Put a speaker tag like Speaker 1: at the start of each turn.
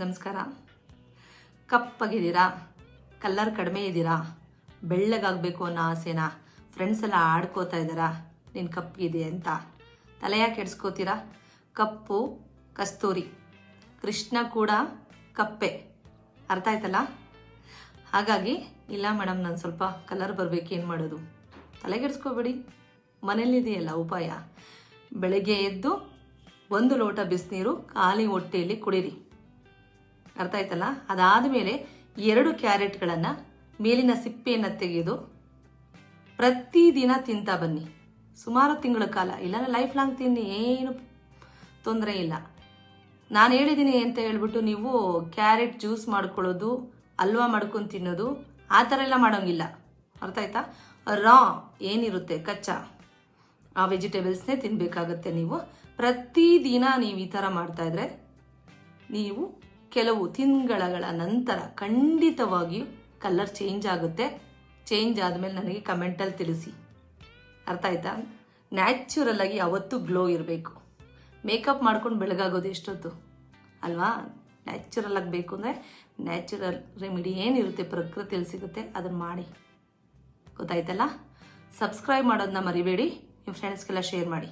Speaker 1: ನಮಸ್ಕಾರ. ಕಪ್ಪಾಗಿದ್ದೀರಾ? ಕಲ್ಲರ್ ಕಡಿಮೆ ಇದ್ದೀರಾ? ಬೆಳ್ಳಗಾಗಬೇಕು ಅನ್ನೋ ಆಸೆನಾ ಫ್ರೆಂಡ್ಸ್ ಎಲ್ಲ ಆಡ್ಕೋತಾ ಇದ್ದಾರಾ? ನಿನ್ನ ಕಪ್ಪಿದೆ ಅಂತ. ತಲೆಯ ಕೆಡ್ಸ್ಕೋತೀರಾ? ಕಪ್ಪು ಕಸ್ತೂರಿ. ಕೃಷ್ಣ ಕೂಡ ಕಪ್ಪೆ. ಅರ್ಥ ಆಯ್ತಲ್ಲ? ಹಾಗಾಗಿ, ಇಲ್ಲ ಮೇಡಮ್ ನಾನು ಸ್ವಲ್ಪ ಕಲರ್ ಬರಬೇಕು ಏನು ಮಾಡೋದು ತಲೆಗೆಡ್ಸ್ಕೋಬೇಡಿ ಮನೇಲಿದೆಯಲ್ಲ ಉಪಾಯ. ಬೆಳಗ್ಗೆ ಎದ್ದು ಒಂದು ಲೋಟ ಬಿಸಿನೀರು ಖಾಲಿ ಹೊಟ್ಟೆಯಲ್ಲಿ ಕುಡೀರಿ. ಅರ್ಥ ಆಯ್ತಲ್ಲ? ಅದಾದ ಮೇಲೆ ಎರಡು ಕ್ಯಾರೆಟ್ಗಳನ್ನು ಮೇಲಿನ ಸಿಪ್ಪೆಯನ್ನು ತೆಗೆದು ಪ್ರತಿದಿನ ತಿಂತಾ ಬನ್ನಿ. ಸುಮಾರು ತಿಂಗಳ ಕಾಲ. ಇಲ್ಲ ಲೈಫ್ ಲಾಂಗ್ ತಿನ್ನಿ. ಏನು ತೊಂದರೆ ಇಲ್ಲ. ನಾನು ಹೇಳಿದ್ದೀನಿ ಅಂತ ಹೇಳ್ಬಿಟ್ಟು ನೀವು ಕ್ಯಾರೆಟ್ ಜ್ಯೂಸ್ ಮಾಡ್ಕೊಳ್ಳೋದು ಹಲ್ವಾ ಮಾಡ್ಕೊಂಡು ತಿನ್ನೋದು, ಆ ಥರ ಎಲ್ಲ ಮಾಡೋಂಗಿಲ್ಲ. ಅರ್ಥ ಆಯ್ತಾ? ರಾ ಏನಿರುತ್ತೆ? ಕಚ್ಚಾ. ಆ ವೆಜಿಟೇಬಲ್ಸ್ನೇ ತಿನ್ನಬೇಕಾಗತ್ತೆ ನೀವು. ಪ್ರತಿದಿನ ನೀವು ಈ ಥರ ಮಾಡ್ತಾ ಇದ್ರೆ ನೀವು ಕೆಲವು ತಿಂಗಳ ನಂತರ ಖಂಡಿತವಾಗಿಯೂ ಕಲರ್ ಚೇಂಜ್ ಆಗುತ್ತೆ. ಚೇಂಜ್ ಆದಮೇಲೆ ನನಗೆ ಕಮೆಂಟಲ್ಲಿ ತಿಳಿಸಿ. ಅರ್ಥ ಆಯ್ತಾ? ನ್ಯಾಚುರಲ್ ಆಗಿ ಯಾವತ್ತೂ ಗ್ಲೋ ಇರಬೇಕು. ಮೇಕಪ್ ಮಾಡ್ಕೊಂಡು ಬೆಳಗಾಗೋದು ಎಷ್ಟೊತ್ತು? ಅಲ್ವಾ? ನ್ಯಾಚುರಲ್ ಆಗಿ ಬೇಕು ಅಂದರೆ ನ್ಯಾಚುರಲ್ ರೆಮಿಡಿ ಏನಿರುತ್ತೆ, ಪ್ರಕೃತಿಯಲ್ಲಿ ಸಿಗುತ್ತೆ, ಅದನ್ನು ಮಾಡಿ. ಗೊತ್ತಾಯ್ತಲ್ಲ? ಸಬ್ಸ್ಕ್ರೈಬ್ ಮಾಡೋದನ್ನ ಮರಿಬೇಡಿ. ನಿಮ್ಮ ಫ್ರೆಂಡ್ಸ್ಗೆಲ್ಲ ಶೇರ್ ಮಾಡಿ.